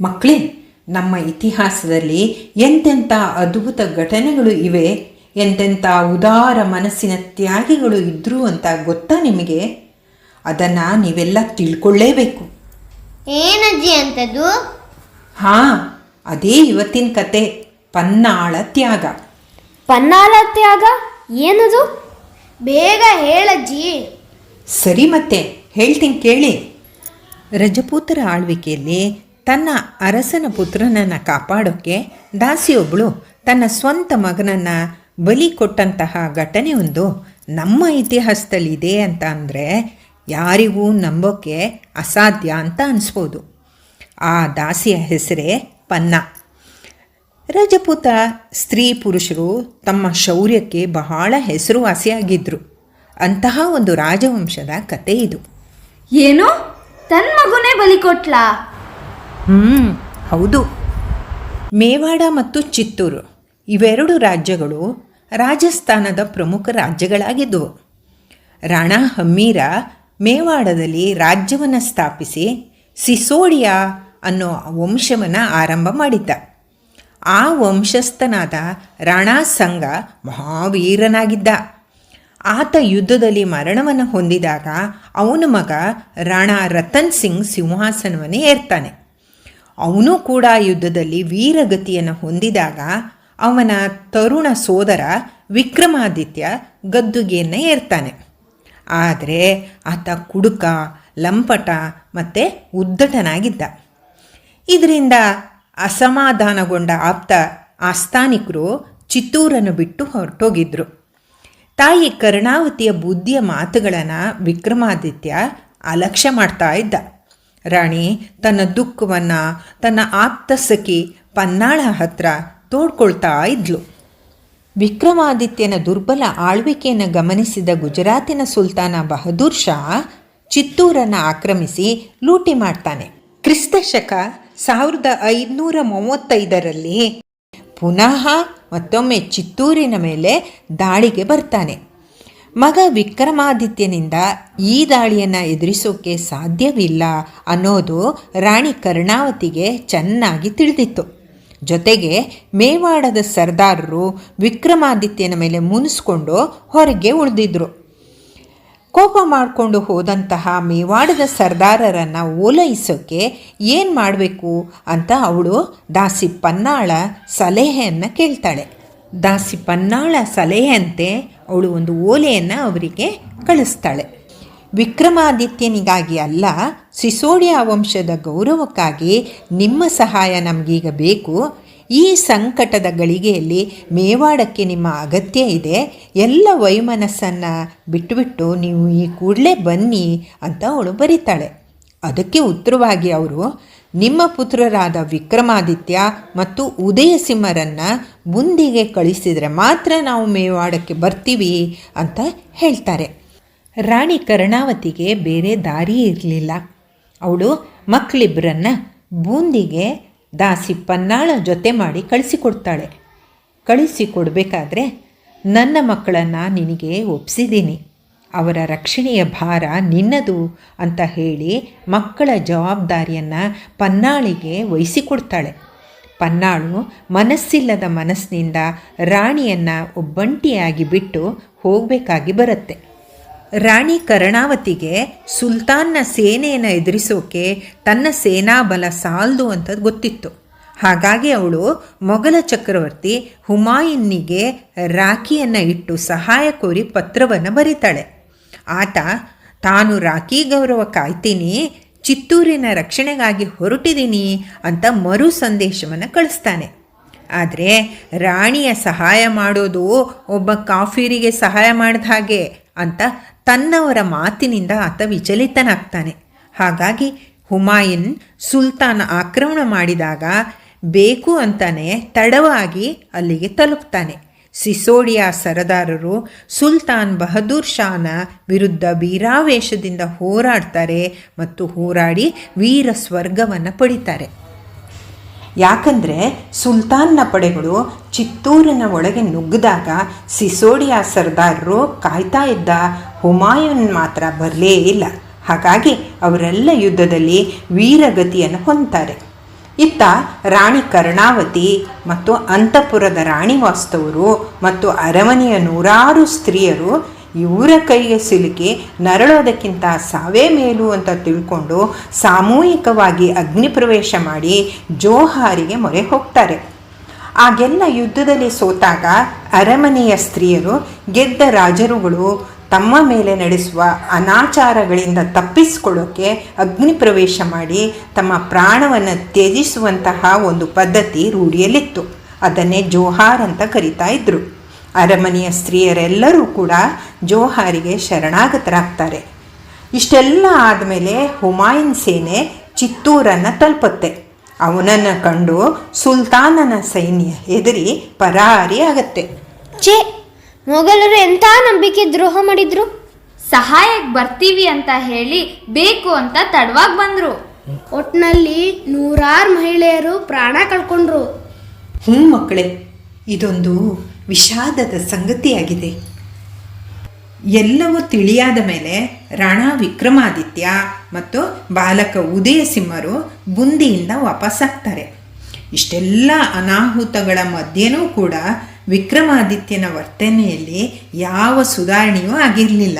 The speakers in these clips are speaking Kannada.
ಮಕ್ಕಳೇ ನಮ್ಮ ಇತಿಹಾಸದಲ್ಲಿ ಎಂತೆಂಥ ಅದ್ಭುತ ಘಟನೆಗಳು ಇವೆ ಎಂತೆಂಥ ಉದಾರ ಮನಸ್ಸಿನ ತ್ಯಾಗಿಗಳು ಇದ್ದರು ಅಂತ ಗೊತ್ತಾ ನಿಮಗೆ? ಅದನ್ನು ನೀವೆಲ್ಲ ತಿಳ್ಕೊಳ್ಳೇಬೇಕು. ಏನಜ್ಜಿ ಅಂತದು ಹಾಂ ಅದೇ ಇವತ್ತಿನ ಕತೆ ಪನ್ನಾಳ ತ್ಯಾಗ. ಪನ್ನಾಳ ತ್ಯಾಗ? ಏನದು? ಬೇಗ ಹೇಳಜ್ಜಿ. ಸರಿ ಮತ್ತೆ ಹೇಳ್ತೀನಿ ಕೇಳಿ. ರಜಪೂತರ ಆಳ್ವಿಕೆಯಲ್ಲಿ ತನ್ನ ಅರಸನ ಪುತ್ರನನ್ನು ಕಾಪಾಡೋಕ್ಕೆ ದಾಸಿಯೊಬ್ಬಳು ತನ್ನ ಸ್ವಂತ ಮಗನನ್ನು ಬಲಿ ಕೊಟ್ಟಂತಹ ಘಟನೆ ಒಂದು ನಮ್ಮ ಇತಿಹಾಸದಲ್ಲಿದೆ ಅಂತ ಅಂದರೆ ಯಾರಿಗೂ ನಂಬೋಕ್ಕೆ ಅಸಾಧ್ಯ ಅಂತ ಅನಿಸ್ಬೋದು. ಆ ದಾಸಿಯ ಹೆಸರೇ ಪನ್ನ. ರಜಪೂತ ಸ್ತ್ರೀ ಪುರುಷರು ತಮ್ಮ ಶೌರ್ಯಕ್ಕೆ ಬಹಳ ಹೆಸರುವಾಸಿಯಾಗಿದ್ದರು ಅಂತಹ ಒಂದು ರಾಜವಂಶದ ಕತೆ ಇದು. ಏನು? ತನ್ನ ಮಗುನೇ ಬಲಿ ಕೊಟ್ಲಾ? ಹ್ಞೂ ಹೌದು. ಮೇವಾಡ ಮತ್ತು ಚಿತ್ತೂರು ಇವೆರಡು ರಾಜ್ಯಗಳು ರಾಜಸ್ಥಾನದ ಪ್ರಮುಖ ರಾಜ್ಯಗಳಾಗಿದ್ದವು. ರಾಣಾ ಹಮ್ಮೀರ ಮೇವಾಡದಲ್ಲಿ ರಾಜ್ಯವನ್ನು ಸ್ಥಾಪಿಸಿ ಸಿಸೋಡಿಯಾ ಅನ್ನೋ ವಂಶವನ್ನು ಆರಂಭ ಮಾಡಿದ್ದ. ಆ ವಂಶಸ್ಥನಾದ ರಾಣಾ ಸಂಘ ಮಹಾವೀರನಾಗಿದ್ದ. ಆತ ಯುದ್ಧದಲ್ಲಿ ಮರಣವನ್ನು ಹೊಂದಿದಾಗ ಅವನ ಮಗ ರಾಣಾ ರತನ್ ಸಿಂಗ್ ಸಿಂಹಾಸನವನ್ನು ಏರ್ತಾನೆ. ಅವನು ಕೂಡ ಯುದ್ಧದಲ್ಲಿ ವೀರಗತಿಯನ್ನು ಹೊಂದಿದಾಗ ಅವನ ತರುಣ ಸೋದರ ವಿಕ್ರಮಾದಿತ್ಯ ಗದ್ದುಗೆಯನ್ನು ಏರ್ತಾನೆ. ಆದರೆ ಆತ ಕುಡುಕ, ಲಂಪಟ ಮತ್ತು ಉದ್ದಟನಾಗಿದ್ದ. ಇದರಿಂದ ಅಸಮಾಧಾನಗೊಂಡ ಆಪ್ತ ಆಸ್ಥಾನಿಕರು ಚಿತ್ತೂರನ್ನು ಬಿಟ್ಟು ಹೊರಟೋಗಿದ್ರು. ತಾಯಿ ಕರ್ಣಾವತಿಯ ಬುದ್ಧಿಯ ಮಾತುಗಳನ್ನು ವಿಕ್ರಮಾದಿತ್ಯ ಅಲಕ್ಷ್ಯ ಮಾಡ್ತಾ ಇದ್ದ. ರಾಣಿ, ತನ್ನ ದುಃಖವನ್ನು, ತನ್ನ ಆಪ್ತ ಸಖಿ ಪನ್ನಾಳ ಹತ್ರ ತೋಡ್ಕೊಳ್ತಾ ಇದ್ಲು. ವಿಕ್ರಮಾದಿತ್ಯನ ದುರ್ಬಲ ಆಳ್ವಿಕೆಯನ್ನು ಗಮನಿಸಿದ ಗುಜರಾತಿನ ಸುಲ್ತಾನ ಬಹದ್ದೂರ್ ಶಾ ಚಿತ್ತೂರನ್ನು ಆಕ್ರಮಿಸಿ ಲೂಟಿ ಮಾಡ್ತಾನೆ. ಕ್ರಿಸ್ತ ಶಕ ಸಾವಿರದ ಐದುನೂರ ಮೂವತ್ತೈದರಲ್ಲಿ ಪುನಃ ಮತ್ತೊಮ್ಮೆ ಚಿತ್ತೂರಿನ ಮೇಲೆ ದಾಳಿಗೆ ಬರ್ತಾನೆ. ಮಗ ವಿಕ್ರಮಾದಿತ್ಯನಿಂದ ಈ ದಾಳಿಯನ್ನು ಎದುರಿಸೋಕೆ ಸಾಧ್ಯವಿಲ್ಲ ಅನ್ನೋದು ರಾಣಿ ಕರ್ಣಾವತಿಗೆ ಚೆನ್ನಾಗಿ ತಿಳಿದಿತ್ತು. ಜೊತೆಗೆ ಮೇವಾಡದ ಸರ್ದಾರರು ವಿಕ್ರಮಾದಿತ್ಯನ ಮೇಲೆ ಮುನಿಸ್ಕೊಂಡು ಹೊರಗೆ ಉಳಿದಿದ್ರು. ಕೋಪ ಮಾಡಿಕೊಂಡು ಹೋದಂತಹ ಮೇವಾಡದ ಸರ್ದಾರರನ್ನು ಓಲೈಸೋಕ್ಕೆ ಏನು ಮಾಡಬೇಕು ಅಂತ ಅವಳು ದಾಸಿ ಪನ್ನಾಳ ಸಲಹೆಯನ್ನು ಕೇಳ್ತಾಳೆ. ದಾಸಿ ಪನ್ನಾಳ ಸಲಹೆಯಂತೆ ಅವಳು ಒಂದು ಓಲೆಯನ್ನು ಅವರಿಗೆ ಕಳಿಸ್ತಾಳೆ. ವಿಕ್ರಮಾದಿತ್ಯನಿಗಾಗಿ ಅಲ್ಲ, ಸಿಸೋಡಿಯಾ ವಂಶದ ಗೌರವಕ್ಕಾಗಿ ನಿಮ್ಮ ಸಹಾಯ ನಮಗೀಗ ಬೇಕು. ಈ ಸಂಕಟದ ಗಳಿಗೆಯಲ್ಲಿ ಮೇವಾಡಕ್ಕೆ ನಿಮ್ಮ ಅಗತ್ಯ ಇದೆ. ಎಲ್ಲ ವೈಮನಸ್ಸನ್ನು ಬಿಟ್ಟುಬಿಟ್ಟು ನೀವು ಈ ಕೂಡಲೇ ಬನ್ನಿ ಅಂತ ಅವಳು ಬರೀತಾಳೆ. ಅದಕ್ಕೆ ಉತ್ತರವಾಗಿ ಅವರು ನಿಮ್ಮ ಪುತ್ರರಾದ ವಿಕ್ರಮಾದಿತ್ಯ ಮತ್ತು ಉದಯಸಿಂಹರನ್ನು ಮುಂದಿಗೆ ಕಳಿಸಿದರೆ ಮಾತ್ರ ನಾವು ಮೇವಾಡಕ್ಕೆ ಬರ್ತೀವಿ ಅಂತ ಹೇಳ್ತಾರೆ. ರಾಣಿ ಕರ್ಣಾವತಿಗೆ ಬೇರೆ ದಾರಿ ಇರಲಿಲ್ಲ. ಅವಳು ಮಕ್ಕಳಿಬ್ಬರನ್ನ ಬೂಂದಿಗೆ ದಾಸಿ ಪನ್ನಾಳ ಜೊತೆ ಮಾಡಿ ಕಳಿಸಿಕೊಡ್ತಾಳೆ. ಕಳಿಸಿಕೊಡಬೇಕಾದ್ರೆ ನನ್ನ ಮಕ್ಕಳನ್ನು ನಿನಗೆ ಒಪ್ಸಿದ್ದೀನಿ. ಅವರ ರಕ್ಷಣೆಯ ಭಾರ ನಿನ್ನದು ಅಂತ ಹೇಳಿ ಮಕ್ಕಳ ಜವಾಬ್ದಾರಿಯನ್ನು ಪನ್ನಾಳಿಗೆ ವಹಿಸಿಕೊಡ್ತಾಳೆ. ಪನ್ನಾಳು ಮನಸ್ಸಿಲ್ಲದ ಮನಸ್ಸಿನಿಂದ ರಾಣಿಯನ್ನು ಒಬ್ಬಂಟಿಯಾಗಿ ಬಿಟ್ಟು ಹೋಗಬೇಕಾಗಿ ಬರುತ್ತೆ. ರಾಣಿ ಕರ್ಣಾವತಿಗೆ ಸುಲ್ತಾನ್ನ ಸೇನೆಯನ್ನು ಎದುರಿಸೋಕೆ ತನ್ನ ಸೇನಾಬಲ ಸಾಲದು ಅಂತ ಗೊತ್ತಿತ್ತು. ಹಾಗಾಗಿ ಅವಳು ಮೊಘಲ ಚಕ್ರವರ್ತಿ ಹುಮಾಯೂನ್ನಿಗೆ ರಾಖಿಯನ್ನು ಇಟ್ಟು ಸಹಾಯ ಕೋರಿ ಪತ್ರವನ್ನು ಬರೀತಾಳೆ. ಆತ, ತಾನು ರಾಖಿ ಗೌರವ ಕಾಯ್ತೀನಿ, ಚಿತ್ತೂರಿನ ರಕ್ಷಣೆಗಾಗಿ ಹೊರಟಿದ್ದೀನಿ ಅಂತ ಮರು ಸಂದೇಶವನ್ನು ಕಳಿಸ್ತಾನೆ. ಆದರೆ, ರಾಣಿಯ ಸಹಾಯ ಮಾಡೋದು ಒಬ್ಬ ಕಾಫೀರಿಗೆ ಸಹಾಯ ಮಾಡಿದ ಹಾಗೆ ಅಂತ ತನ್ನವರ ಮಾತಿನಿಂದ ಆತ ವಿಚಲಿತನಾಗ್ತಾನೆ. ಹಾಗಾಗಿ ಹುಮಾಯೂನ್ ಸುಲ್ತಾನ ಆಕ್ರಮಣ ಮಾಡಿದಾಗ ಬೇಕು ಅಂತಾನೆ ತಡವಾಗಿ ಅಲ್ಲಿಗೆ ತಲುಪ್ತಾನೆ. ಸಿಸೋಡಿಯಾ ಸರದಾರರು ಸುಲ್ತಾನ್ ಬಹದ್ದೂರ್ ಶಾನ ವಿರುದ್ಧ ವೀರಾವೇಶದಿಂದ ಹೋರಾಡ್ತಾರೆ ಮತ್ತು ಹೋರಾಡಿ ವೀರ ಸ್ವರ್ಗವನ್ನು ಪಡಿತಾರೆ. ಯಾಕಂದರೆ ಸುಲ್ತಾನ್ನ ಪಡೆಗಳು ಚಿತ್ತೂರಿನ ಒಳಗೆ ನುಗ್ಗಿದಾಗ ಸಿಸೋಡಿಯಾ ಸರ್ದಾರರು ಕಾಯ್ತಾ ಇದ್ದ ಹುಮಾಯೂನ್ ಮಾತ್ರ ಬರಲೇ ಇಲ್ಲ. ಹಾಗಾಗಿ ಅವರೆಲ್ಲ ಯುದ್ಧದಲ್ಲಿ ವೀರಗತಿಯನ್ನು ಹೊಂದ್ತಾರೆ. ಇತ್ತ ರಾಣಿ ಕರ್ಣಾವತಿ ಮತ್ತು ಅಂತಃಪುರದ ರಾಣಿ ವಾಸ್ತವರು ಮತ್ತು ಅರಮನೆಯ ನೂರಾರು ಸ್ತ್ರೀಯರು ಇವರ ಕೈಗೆ ಸಿಲುಕಿ ನರಳೋದಕ್ಕಿಂತ ಸಾವೇ ಮೇಲು ಅಂತ ತಿಳ್ಕೊಂಡು ಸಾಮೂಹಿಕವಾಗಿ ಅಗ್ನಿ ಪ್ರವೇಶ ಮಾಡಿ ಜೋಹಾರಿಗೆ ಮೊರೆ ಹೋಗ್ತಾರೆ. ಆಗೆಲ್ಲ ಯುದ್ಧದಲ್ಲಿ ಸೋತಾಗ ಅರಮನೆಯ ಸ್ತ್ರೀಯರು ಗೆದ್ದ ರಾಜರುಗಳು ತಮ್ಮ ಮೇಲೆ ನಡೆಸುವ ಅನಾಚಾರಗಳಿಂದ ತಪ್ಪಿಸಿಕೊಳ್ಳೋಕ್ಕೆ ಅಗ್ನಿ ಪ್ರವೇಶ ಮಾಡಿ ತಮ್ಮ ಪ್ರಾಣವನ್ನು ತ್ಯಜಿಸುವಂತಹ ಒಂದು ಪದ್ಧತಿ ರೂಢಿಯಲ್ಲಿತ್ತು. ಅದನ್ನೇ ಜೋಹಾರ್ ಅಂತ ಕರಿತಾ ಇದ್ರು. ಅರಮನೆಯ ಸ್ತ್ರೀಯರೆಲ್ಲರೂ ಕೂಡ ಜೋಹಾರಿಗೆ ಶರಣಾಗತರಾಗ್ತಾರೆ. ಇಷ್ಟೆಲ್ಲ ಆದಮೇಲೆ ಹುಮಾಯೂನ್ ಸೇನೆ ಚಿತ್ತೂರನ್ನು ತಲುಪುತ್ತೆ. ಅವನನ್ನು ಕಂಡು ಸುಲ್ತಾನನ ಸೈನ್ಯ ಹೆದರಿ ಪರಾರಿ ಆಗತ್ತೆ ಛೇ ಮೊಘಲರು ಎಂಥ ನಂಬಿಕೆ ದ್ರೋಹ ಮಾಡಿದ್ರು? ಸಹಾಯಕ್ಕೆ ಬರ್ತೀವಿ ಅಂತ ಹೇಳಿ ಬೇಕು ಅಂತ ತಡವಾಗಿ ಬಂದ್ರು. ಒಟ್ನಲ್ಲಿ ನೂರಾರು ಮಹಿಳೆಯರು ಪ್ರಾಣ ಕಳ್ಕೊಂಡ್ರು. ಹ್ಞೂ ಮಕ್ಕಳೇ ಇದೊಂದು ವಿಷಾದದ ಸಂಗತಿಯಾಗಿದೆ. ಎಲ್ಲವೂ ತಿಳಿಯಾದ ಮೇಲೆ ರಾಣಾ ವಿಕ್ರಮಾದಿತ್ಯ ಮತ್ತು ಬಾಲಕ ಉದಯ ಸಿಂಹರು ಬುಂದಿಯಿಂದ ವಾಪಸ್ಸಾಗ್ತಾರೆ. ಇಷ್ಟೆಲ್ಲ ಅನಾಹುತಗಳ ಮಧ್ಯೆನೂ ಕೂಡ ವಿಕ್ರಮಾದಿತ್ಯನ ವರ್ತನೆಯಲ್ಲಿ ಯಾವ ಸುಧಾರಣೆಯೂ ಆಗಿರಲಿಲ್ಲ.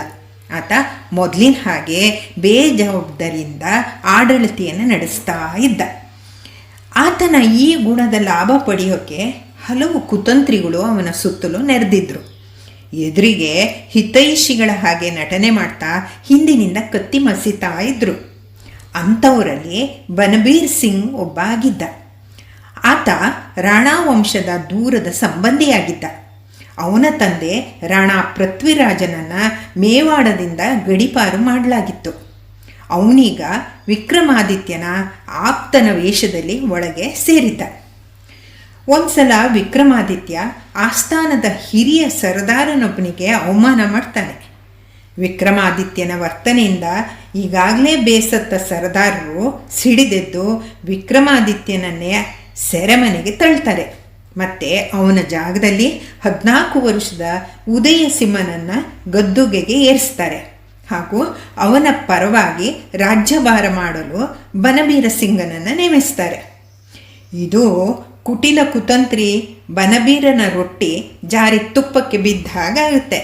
ಆತ ಮೊದಲಿನ ಹಾಗೆ ಬೇಜವಾಬ್ದಾರಿಯಿಂದ ಆಡಳಿತೆಯನ್ನು ನಡೆಸ್ತಾ ಇದ್ದ. ಆತನ ಈ ಗುಣದ ಲಾಭ ಪಡೆಯೋಕೆ ಹಲವು ಕುತಂತ್ರಿಗಳು ಅವನ ಸುತ್ತಲೂ ನೆರೆದಿದ್ರು. ಎದುರಿಗೆ ಹಿತೈಷಿಗಳ ಹಾಗೆ ನಟನೆ ಮಾಡ್ತಾ ಹಿಂದಿನಿಂದ ಕತ್ತಿ ಮಸಿತಾ ಇದ್ರು. ಅಂಥವರಲ್ಲಿ ಬನಬೀರ್ ಸಿಂಗ್ ಒಬ್ಬ ಆಗಿದ್ದ ಆತ ರಾಣಾ ವಂಶದ ದೂರದ ಸಂಬಂಧಿಯಾಗಿದ್ದ. ಅವನ ತಂದೆ ರಾಣಾ ಪೃಥ್ವಿರಾಜನನ್ನು ಮೇವಾಡದಿಂದ ಗಡಿಪಾರು ಮಾಡಲಾಗಿತ್ತು. ಅವನೀಗ ವಿಕ್ರಮಾದಿತ್ಯನ ಆಪ್ತನ ವೇಷದಲ್ಲಿ ಒಳಗೆ ಸೇರಿದ್ದ. ಒಂದ್ಸಲ ವಿಕ್ರಮಾದಿತ್ಯ ಆಸ್ಥಾನದ ಹಿರಿಯ ಸರದಾರನೊಬ್ಬನಿಗೆ ಅವಮಾನ ಮಾಡ್ತಾನೆ. ವಿಕ್ರಮಾದಿತ್ಯನ ವರ್ತನೆಯಿಂದ ಈಗಾಗಲೇ ಬೇಸತ್ತ ಸರದಾರರು ಸಿಡಿದೆದ್ದು ವಿಕ್ರಮಾದಿತ್ಯನನ್ನೇ ಸೆರೆಮನೆಗೆ ತಳ್ತಾರೆ. ಮತ್ತೆ ಅವನ ಜಾಗದಲ್ಲಿ ಹದಿನಾಲ್ಕು ವರ್ಷದ ಉದಯ ಸಿಂಹನನ್ನು ಗದ್ದುಗೆಗೆ ಏರಿಸ್ತಾರೆ. ಹಾಗೂ ಅವನ ಪರವಾಗಿ ರಾಜ್ಯಭಾರ ಮಾಡಲು ಬನಬೀರ ಸಿಂಗನನ್ನು ನೇಮಿಸ್ತಾರೆ. ಇದು ಕುಟಿಲ ಕುತಂತ್ರಿ ಬನಬೀರನ ರೊಟ್ಟಿ ಜಾರಿ ತುಪ್ಪಕ್ಕೆ ಬಿದ್ದ ಹಾಗಾಗುತ್ತೆ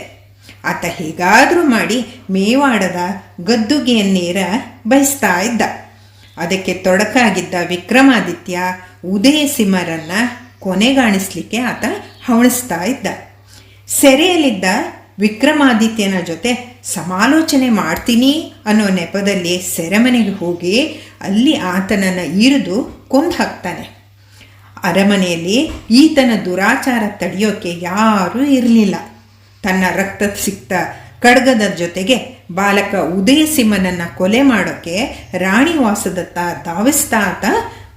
ಆತ ಹೀಗಾದರೂ ಮಾಡಿ ಮೇವಾಡದ ಗದ್ದುಗೆಯ ನೇರ ಬಯಸ್ತಾ ಇದ್ದ. ಅದಕ್ಕೆ ತೊಡಕಾಗಿದ್ದ ವಿಕ್ರಮಾದಿತ್ಯ ಉದಯ ಸಿಂಹರನ್ನು ಕೊನೆಗಾಣಿಸ್ಲಿಕ್ಕೆ ಆತ ಹವಣಿಸ್ತಾ ಇದ್ದ. ಸೆರೆಯಲ್ಲಿದ್ದ ವಿಕ್ರಮಾದಿತ್ಯನ ಜೊತೆ ಸಮಾಲೋಚನೆ ಮಾಡ್ತೀನಿ ಅನ್ನೋ ನೆಪದಲ್ಲಿ ಸೆರೆಮನೆಗೆ ಹೋಗಿ ಅಲ್ಲಿ ಆತನನ್ನು ಇರಿದು ಕೊಂದು ಹಾಕ್ತಾನೆ. ಅರಮನೆಯಲ್ಲಿ ಈತನ ದುರಾಚಾರ ತಡೆಯೋಕೆ ಯಾರೂ ಇರಲಿಲ್ಲ. ತನ್ನ ರಕ್ತ ಸಿಕ್ತ ಖಡ್ಗದ ಜೊತೆಗೆ ಬಾಲಕ ಉದಯ ಸಿಂಹನನ್ನು ಕೊಲೆ ಮಾಡೋಕ್ಕೆ ರಾಣಿವಾಸದತ್ತ ಧಾವಿಸ್ತಾ ಆತ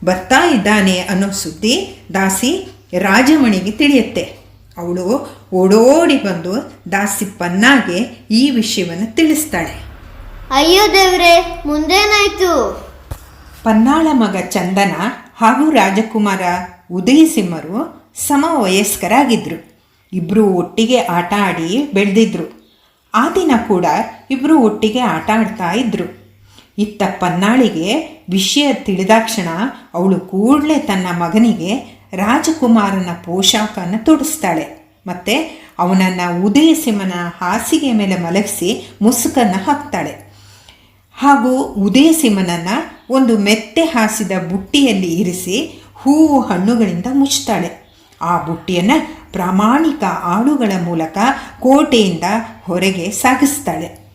ಬರ್ತಾ ಇದ್ದಾನೆ ಅನ್ನೋ ಸುದ್ದಿ ದಾಸಿ ರಾಜಮಣಿಗೆ ತಿಳಿಯುತ್ತೆ. ಅವಳು ಓಡೋಡಿ ಬಂದು ದಾಸಿ ಪನ್ನಾಗೆ ಈ ವಿಷಯವನ್ನು ತಿಳಿಸ್ತಾಳೆ. ಅಯ್ಯೋ ದೇವ್ರೆ ಮುಂದೇನಾಯ್ತು? ಪನ್ನಾಳ ಮಗ ಚಂದನ ಹಾಗೂ ರಾಜಕುಮಾರ ಉದಯಸಿಂಹರು ಸಮವಯಸ್ಕರಾಗಿದ್ದರು ಇಬ್ಬರು ಒಟ್ಟಿಗೆ ಆಟ ಆಡಿ ಬೆಳೆದಿದ್ರು. ಆ ದಿನ ಕೂಡ ಇಬ್ಬರು ಒಟ್ಟಿಗೆ ಆಟ ಆಡ್ತಾ ಇದ್ರು. ಇತ್ತ ಪನ್ನಾಳಿಗೆ ವಿಷಯ ತಿಳಿದಾಕ್ಷಣ ಅವಳು ಕೂಡಲೇ ತನ್ನ ಮಗನಿಗೆ ರಾಜಕುಮಾರನ ಪೋಷಾಕನ್ನು ತೊಡಿಸ್ತಾಳೆ. ಮತ್ತು ಅವನನ್ನು ಉದಯಸಿಂಹನ ಹಾಸಿಗೆ ಮೇಲೆ ಮಲಗಿಸಿ ಮುಸುಕನ್ನು ಹಾಕ್ತಾಳೆ. ಹಾಗೂ ಉದಯಸಿಂಹನನ್ನು ಒಂದು ಮೆತ್ತೆ ಹಾಸಿದ ಬುಟ್ಟಿಯಲ್ಲಿ ಇರಿಸಿ ಹೂವು ಹಣ್ಣುಗಳಿಂದ ಮುಚ್ತಾಳೆ ಆ ಬುಟ್ಟಿಯನ್ನು ಪ್ರಾಮಾಣಿಕ ಆಳುಗಳ ಮೂಲಕ ಕೋಟೆಯಿಂದ ಹೊರಗೆ ಸಾಗಿಸ್ತಾಳೆ.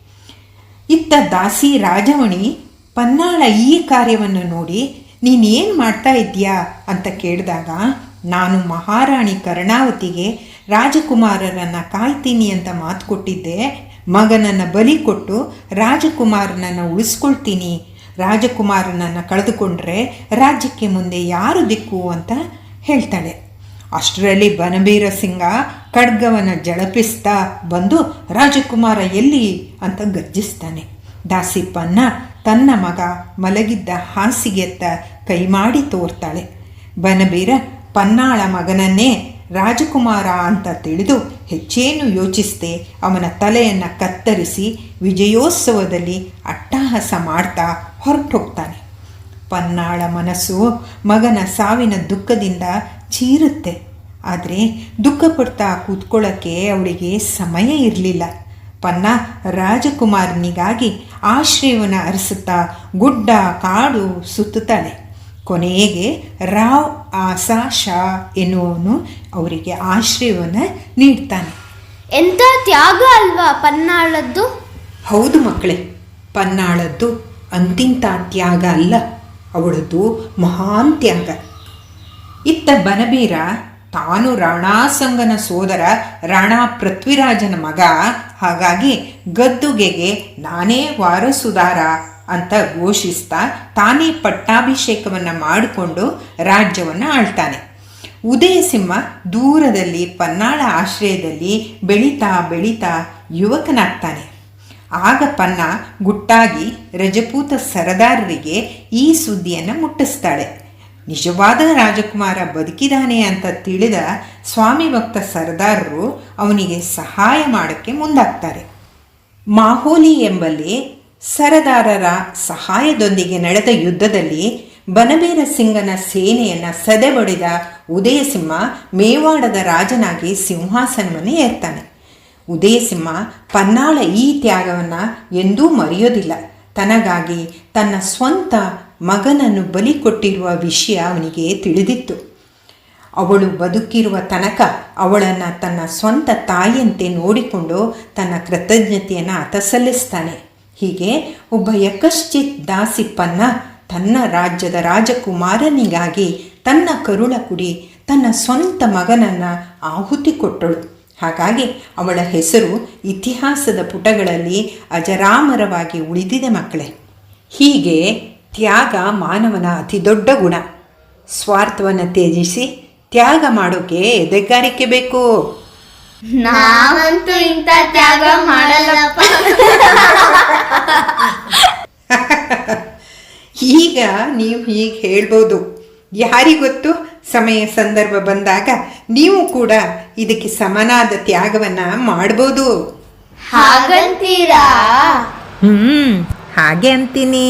ಇತ್ತ ದಾಸಿ ರಾಜವಣಿ ಪನ್ನಾಳ, ಈ ಕಾರ್ಯವನ್ನು ನೋಡಿ ನೀನೇನು ಮಾಡ್ತಾ ಇದ್ದೀಯಾ? ಅಂತ ಕೇಳಿದಾಗ, ನಾನು ಮಹಾರಾಣಿ ಕರ್ಣಾವತಿಗೆ ರಾಜಕುಮಾರರನ್ನು ಕಾಯ್ತೀನಿ ಅಂತ ಮಾತು ಕೊಟ್ಟಿದ್ದೆ. ಮಗನನ್ನು ಬಲಿ ಕೊಟ್ಟು ರಾಜಕುಮಾರನನ್ನು ಉಳಿಸ್ಕೊಳ್ತೀನಿ. ರಾಜಕುಮಾರನನ್ನು ಕಳೆದುಕೊಂಡ್ರೆ ರಾಜ್ಯಕ್ಕೆ ಮುಂದೆ ಯಾರು ದಿಕ್ಕು? ಅಂತ ಹೇಳ್ತಾಳೆ. ಅಷ್ಟರಲ್ಲಿ ಬನಬೀರ ಸಿಂಗ ಖಡ್ಗವನ್ನು ಜಳಪಿಸ್ತಾ ಬಂದು ರಾಜಕುಮಾರ ಎಲ್ಲಿ ಅಂತ ಗರ್ಜಿಸ್ತಾನೆ. ದಾಸಿಪ್ಪನ್ನ ತನ್ನ ಮಗ ಮಲಗಿದ್ದ ಹಾಸಿಗೆತ್ತ ಕೈ ಮಾಡಿ ತೋರ್ತಾಳೆ. ಬನಬೀರ ಪನ್ನಾಳ ಮಗನನ್ನೇ ರಾಜಕುಮಾರ ಅಂತ ತಿಳಿದು ಹೆಚ್ಚೇನು ಯೋಚಿಸದೆ ಅವನ ತಲೆಯನ್ನು ಕತ್ತರಿಸಿ ವಿಜಯೋತ್ಸವದಲ್ಲಿ ಅಟ್ಟಹಾಸ ಮಾಡ್ತಾ ಹೊರಟೋಗ್ತಾನೆ. ಪನ್ನಾಳ ಮನಸ್ಸು ಮಗನ ಸಾವಿನ ದುಃಖದಿಂದ ಚೀರುತ್ತೆ. ಆದರೆ ದುಃಖ ಪಡ್ತಾ ಕೂತ್ಕೊಳ್ಳೋಕ್ಕೆ ಅವಳಿಗೆ ಸಮಯ ಇರಲಿಲ್ಲ. ಪನ್ನ ರಾಜಕುಮಾರನಿಗಾಗಿ ಆಶ್ರಯವನ್ನು ಅರಸುತ್ತಾ ಗುಡ್ಡ ಕಾಡು ಸುತ್ತುತ್ತಾಳೆ. ಕೊನೆಗೆ ರಾವ್ ಆಸಾ ಶಾ ಎನ್ನುವನು ಅವರಿಗೆ ಆಶ್ರಯವನ್ನು ನೀಡ್ತಾನೆ. ಎಂಥ ತ್ಯಾಗ ಅಲ್ವಾ ಪನ್ನಾಳದ್ದು? ಹೌದು ಮಕ್ಕಳೇ ಪನ್ನಾಳದ್ದು ಅಂತಿಂತ ತ್ಯಾಗ ಅಲ್ಲ. ಅವಳದ್ದು ಮಹಾನ್ ತ್ಯಾಗ. ಇತ್ತ ಬನಬೀರ, ತಾನು ರಾಣಾಸಂಗನ ಸೋದರ ರಾಣಾ ಪೃಥ್ವಿರಾಜನ ಮಗ, ಹಾಗಾಗಿ ಗದ್ದುಗೆಗೆ ನಾನೇ ವಾರಸುದಾರ ಅಂತ ಘೋಷಿಸ್ತಾ ತಾನೇ ಪಟ್ಟಾಭಿಷೇಕವನ್ನು ಮಾಡಿಕೊಂಡು ರಾಜ್ಯವನ್ನು ಆಳ್ತಾನೆ. ಉದಯಸಿಂಹ ದೂರದಲ್ಲಿ ಪನ್ನಾಳ ಆಶ್ರಯದಲ್ಲಿ ಬೆಳೀತಾ ಬೆಳೀತಾ ಯುವಕನಾಗ್ತಾನೆ. ಆಗ ಪನ್ನ ಗುಟ್ಟಾಗಿ ರಜಪೂತ ಸರದಾರರಿಗೆ ಈ ಸುದ್ದಿಯನ್ನು ಮುಟ್ಟಿಸ್ತಾಳೆ. ನಿಜವಾದ ರಾಜಕುಮಾರ ಬದುಕಿದಾನೆ ಅಂತ ತಿಳಿದ ಸ್ವಾಮಿ ಭಕ್ತ ಸರ್ದಾರರು ಅವನಿಗೆ ಸಹಾಯ ಮಾಡೋಕ್ಕೆ ಮುಂದಾಗ್ತಾರೆ. ಮಾಹೋಲಿ ಎಂಬಲ್ಲಿ ಸರದಾರರ ಸಹಾಯದೊಂದಿಗೆ ನಡೆದ ಯುದ್ಧದಲ್ಲಿ ಬನಬೀರ ಸಿಂಗನ ಸೇನೆಯನ್ನು ಸದೆಬಡಿದ ಉದಯಸಿಂಹ ಮೇವಾಡದ ರಾಜನಾಗಿ ಸಿಂಹಾಸನವನ್ನು ಏರ್ತಾನೆ. ಉದಯಸಿಂಹ ಪನ್ನಾಳ ಈ ತ್ಯಾಗವನ್ನು ಎಂದೂ ಮರೆಯೋದಿಲ್ಲ. ತನಗಾಗಿ ತನ್ನ ಸ್ವಂತ ಮಗನನ್ನು ಬಲಿ ಕೊಟ್ಟಿರುವ ವಿಷಯ ಅವನಿಗೆ ತಿಳಿದಿತ್ತು. ಅವಳು ಬದುಕಿರುವ ತನಕ ಅವಳನ್ನು ತನ್ನ ಸ್ವಂತ ತಾಯಿಯಂತೆ ನೋಡಿಕೊಂಡು ತನ್ನ ಕೃತಜ್ಞತೆಯನ್ನು ಅತಸಲ್ಲಿಸ್ತಾನೆ ಹೀಗೆ ಒಬ್ಬ ಯಕಶ್ಚಿತ್ ದಾಸಿಪ್ಪನ್ನ ತನ್ನ ರಾಜ್ಯದ ರಾಜಕುಮಾರನಿಗಾಗಿ ತನ್ನ ಕರುಳ ಕುಡಿ ತನ್ನ ಸ್ವಂತ ಮಗನನ್ನು ಆಹುತಿ ಕೊಟ್ಟಳು. ಹಾಗಾಗಿ ಅವಳ ಹೆಸರು ಇತಿಹಾಸದ ಪುಟಗಳಲ್ಲಿ ಅಜರಾಮರವಾಗಿ ಉಳಿದಿದೆ ಮಕ್ಕಳೇ. ಹೀಗೆ ತ್ಯಾಗ ಮಾನವನ ಅತಿ ದೊಡ್ಡ ಗುಣ. ಸ್ವಾರ್ಥವನ್ನು ತ್ಯಜಿಸಿ ತ್ಯಾಗ ಮಾಡೋಕೆ ಎದೆಗಾರಿಕೆ ಬೇಕು? ನಾವಂತೂ ಇಂಥ ತ್ಯಾಗ ಮಾಡಲ್ಲಪ್ಪ. ಈಗ ನೀವು ಹೀಗೆ ಹೇಳ್ಬೋದು. ಯಾರಿಗೊತ್ತು ಸಮಯ ಸಂದರ್ಭ ಬಂದಾಗ ನೀವು ಕೂಡ ಇದಕ್ಕೆ ಸಮನಾದ ತ್ಯಾಗವನ್ನ ಮಾಡ್ಬೋದು. ಹಾಗಂತೀರಾ? ಹ್ಮ್ ಹಾಗೆ ಅಂತೀನಿ.